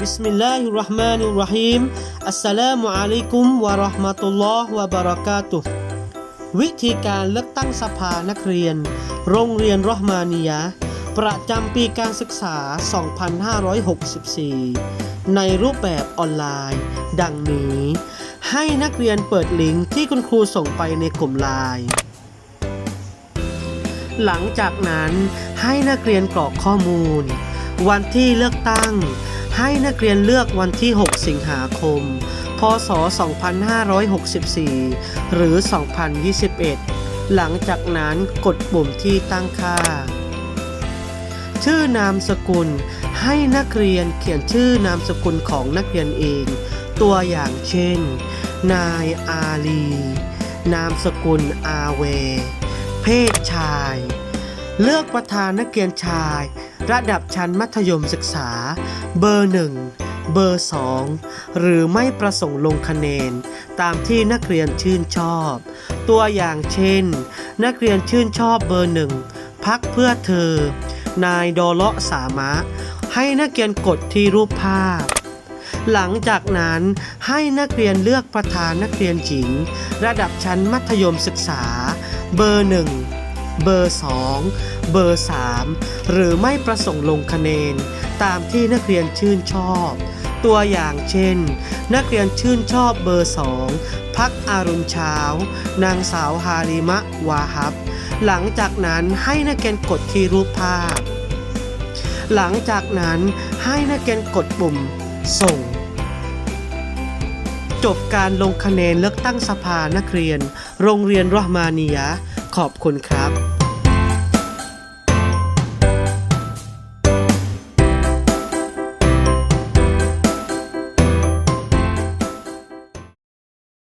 บิสมิลลาฮิรเราะห์มานิรเราะฮีมอัสสลามุอะลัยกุมวะเราะห์มะตุลลอฮ์วะบะเราะกาตุวิธีการเลือกตั้งสภานักเรียน โรงเรียนราะห์มานียะประจำปีการศึกษา 2564 ในรูปแบบออนไลน์ ดังนี้ ให้นักเรียนเปิดลิงก์ที่คุณครูส่งไปในกลุ่มไลน์หลังจากนั้นให้นักเรียนกรอกข้อมูล วันที่เลือกตั้ง ให้นักเรียนเลือกวันที่ 6 สิงหาคม พศ 2564 หรือ 2021 หลังจากนั้นกดปุ่มที่ตั้งค่า ชื่อนามสกุล ให้นักเรียนเขียนชื่อนามสกุลของนักเรียนเอง ตัวอย่างเช่น นายอาลี นามสกุลอาเว เพศชาย เลือกประธานนักเรียนชาย ระดับชั้นมัธยมศึกษา เบอร์หนึ่งเบอร์สองหรือไม่ประสงค์ลงคะแนน ตามที่นักเรียนชื่นชอบ ตัวอย่างเช่น นักเรียนชื่นชอบเบอร์หนึ่งพักเพื่อเธอ นายดอเลาะสามะ ให้นักเรียนกดที่รูปภาพ หลังจากนั้นให้นักเรียนเลือกประธานนักเรียนหญิง ระดับชั้นมัธยมศึกษา เบอร์หนึ่งเบอร์สอง เบอร์สามหรือไม่ประสงค์ลงคะแนน ตามที่นักเรียนชื่นชอบ ตัวอย่างเช่น นักเรียนชื่นชอบเบอร์สองพักอารุณเช้า นางสาวฮาริมะวาฮับ หลังจากนั้นให้นักเรียนกดที่รูปภาพ หลังจากนั้นให้นักเรียนกดปุ่ม ส่งจบการลงคะแนนเลือกตั้งสภานักเรียน โรงเรียนรอห์มานียะ ขอบคุณครับ